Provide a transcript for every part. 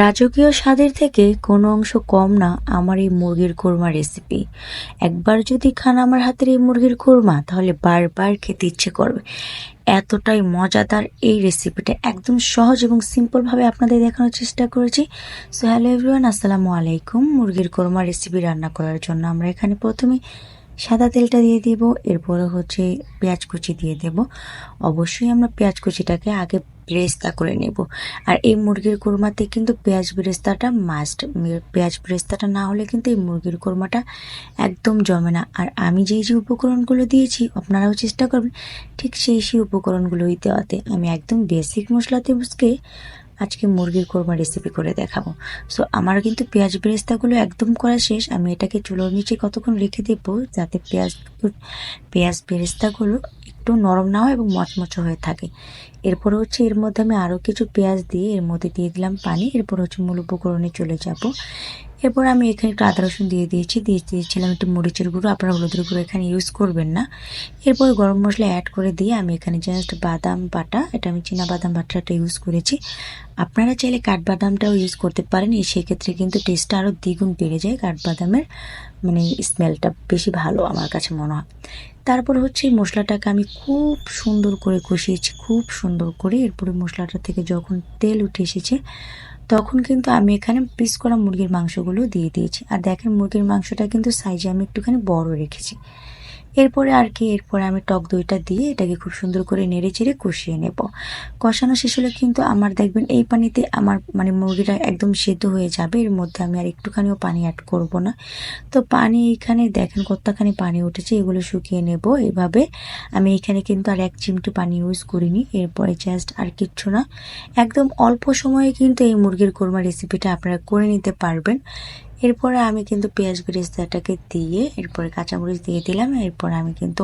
রাজকীয় স্বাদের থেকে কোনো অংশ কম না আমার এই মুরগির কোরমা রেসিপি একবার যদি খান আমার হাতের এই মুরগির কোরমা, তাহলে বারবার খেতে ইচ্ছে করবে। এতটাই মজাদার এই রেসিপিটা একদম সহজ এবং সিম্পলভাবে আপনাদের দেখানোর চেষ্টা করেছি। সো হ্যালো এভরিওয়ান আসসালামু আলাইকুম। মুরগির কোরমা রেসিপি রান্না করার জন্য আমরা এখানে প্রথমে সাদা তেলটা দিয়ে দিব, এরপরে হচ্ছে পেঁয়াজ কুচি দিয়ে দেব। অবশ্যই আমরা পেঁয়াজ কুচিটাকে আগে ব্রেস্তা করে নেব। আর এই মুরগির কোরমাতে কিন্তু পেঁয়াজ বেরেস্তাটা মাস্ট পেঁয়াজ বেরেস্তাটা না হলে কিন্তু এই মুরগির কোরমাটা একদম জমে না। আর আমি যেই যে উপকরণগুলো দিয়েছি, আপনারাও চেষ্টা করবেন ঠিক সেই সেই উপকরণগুলোই দেওয়াতে। আমি একদম বেসিক মশলাতে বুঝকে আজকে মুরগির কোরমা রেসিপি করে দেখাবো। সো আমার কিন্তু পেঁয়াজ বেরেস্তাগুলো একদম করা শেষ। আমি এটাকে চুলোর নিচে কতক্ষণ রেখে দেবো যাতে পেঁয়াজ পেঁয়াজ বেরেস্তাগুলো একটু নরম না হয় এবং মচমচে হয়ে থাকে। এরপর হচ্ছে এর মধ্যে আমি আরও কিছু পেঁয়াজ দিয়ে এর মধ্যে দিয়ে দিলাম পানি। এরপর হচ্ছে মূল উপকরণে চলে যাব। এরপর আমি এখানে একটু আদা রসুন দিয়ে দিয়েছি। দিয়ে দিয়েছিলাম একটু মরিচের গুঁড়ো। আপনারা হলুদের গুঁড়ো এখানে ইউজ করবেন না। এরপর গরম মশলা অ্যাড করে দিয়ে আমি এখানে জাস্ট বাদাম বাটা, এটা আমি চীনা বাদাম বাটাটা ইউজ করেছি। আপনারা চাইলে কাঠবাদামটাও ইউজ করতে পারেন। এই সেক্ষেত্রে কিন্তু টেস্টটা আরও দ্বিগুণ বেড়ে যায় কাঠবাদামের। মানে স্মেলটা বেশি ভালো আমার কাছে মনে হয়। তারপর হচ্ছে এই মশলাটাকে আমি খুব সুন্দর করে কষিয়েছি, খুব সুন্দর করে। এরপরে মশলাটা থেকে যখন তেল উঠে এসেছে, তখন কিন্তু আমি এখানে পিস করা মুরগির মাংসগুলো দিয়ে দিয়েছি। আর দেখেন মুরগির মাংসটা কিন্তু সাইজে আমি একটুখানি বড় রেখেছি। এরপরে আর কি, এরপরে আমি টক দইটা দিয়ে এটাকে খুব সুন্দর করে নেড়ে চেড়ে কষিয়ে নেব। কষানো শেষ হলে কিন্তু আমার দেখবেন এই পানিতে আমার মানে মুরগিটা একদম সেদ্ধ হয়ে যাবে, এর মধ্যে আমি আর একটুখানিও পানি অ্যাড করব না। তো পানি এখানে দেখেন কতখানি পানি উঠেছে, এগুলো শুকিয়ে নেব। এভাবে আমি এখানে কিন্তু আর এক চিমটি পানি ইউজ করিনি, এরপরে জাস্ট আর কিচ্ছু না। একদম অল্প সময়ে কিন্তু এই মুরগির কোরমা রেসিপিটা আপনারা করে নিতে পারবেন। এরপরে আমি কিন্তু পেঁয়াজ বেরেস্তাটাকে দিয়ে, এরপরে কাঁচামরিচ দিয়ে দিলাম, এরপর আমি কিন্তু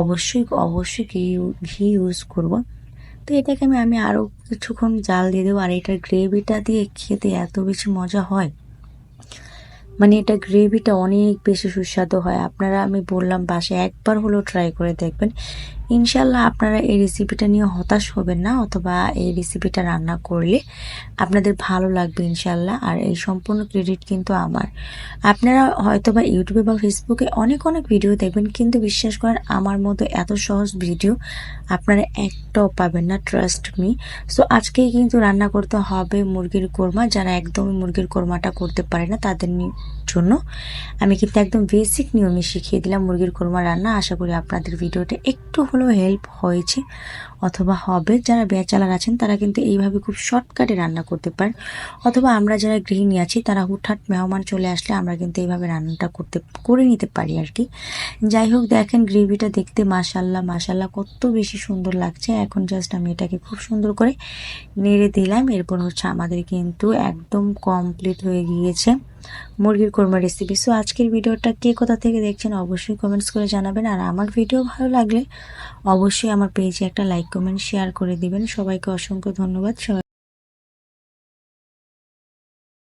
অবশ্যই অবশ্যই ঘি ঘি ইউজ করব। তো এটাকে আমি আমি আরও কিছুক্ষণ জাল দিয়ে দেবো, আর এটার গ্রেভিটা দিয়ে খেতে এত বেশি মজা হয়। মানে এটা গ্রেভিটা অনেক বেশি সুস্বাদু হয়। আপনারা, আমি বললাম বাসে একবার হলেও ট্রাই করে দেখবেন। ইনশাল্লাহ আপনারা এই রেসিপিটা নিয়ে হতাশ হবেন না অথবা এই রেসিপিটা রান্না করলে আপনাদের ভালো লাগবে ইনশাল্লাহ আর এই সম্পূর্ণ ক্রেডিট কিন্তু আমার। আপনারা হয়তো বা ইউটিউবে বা ফেসবুকে অনেক অনেক ভিডিও দেখবেন, কিন্তু বিশ্বাস করেন আমার মতো এত সহজ ভিডিও আপনারা একটাও পাবেন না ট্রাস্ট মি সো আজকেই কিন্তু রান্না করতে হবে মুরগির কোরমা। যারা একদমই মুরগির কোরমাটা করতে পারে না, তাদের জন্য আমি কিন্তু একদম বেসিক নিয়মে শিখিয়ে দিলাম মুরগির কোরমা রান্না। আশা করি আপনাদের ভিডিওটা একটু হলেও হেল্প হয়েছে অথবা হবে। যারা বেচালার আছেন, তারা কিন্তু এইভাবে খুব শর্টকাটে রান্না করতে পারেন। অথবা আমরা যারা গৃহিণী আছি, তারা হুটহাট মেহমান চলে আসলে আমরা কিন্তু এইভাবে রান্নাটা করতে, করে নিতে পারি আর কি যাই হোক, দেখেন গ্রেভিটা দেখতে মাসাল্লাহ মাসাল্লাহ কত বেশি সুন্দর লাগছে। এখন জাস্ট আমি এটাকে খুব সুন্দর করে নেড়ে দিলাম। এরপর হচ্ছে আমাদের কিন্তু একদম কমপ্লিট হয়ে গিয়েছে। মুরগির কোরমা রেসিপি সো আজকের ভিডিওটা কে কোথা থেকে দেখছেন অবশ্যই কমেন্টস করে জানাবেন। আর আমার ভিডিও ভালো লাগলে অবশ্যই আমার পেজে একটা লাইক কমেন্ট শেয়ার করে দিবেন। সবাইকে অসংখ্য ধন্যবাদ। সবাই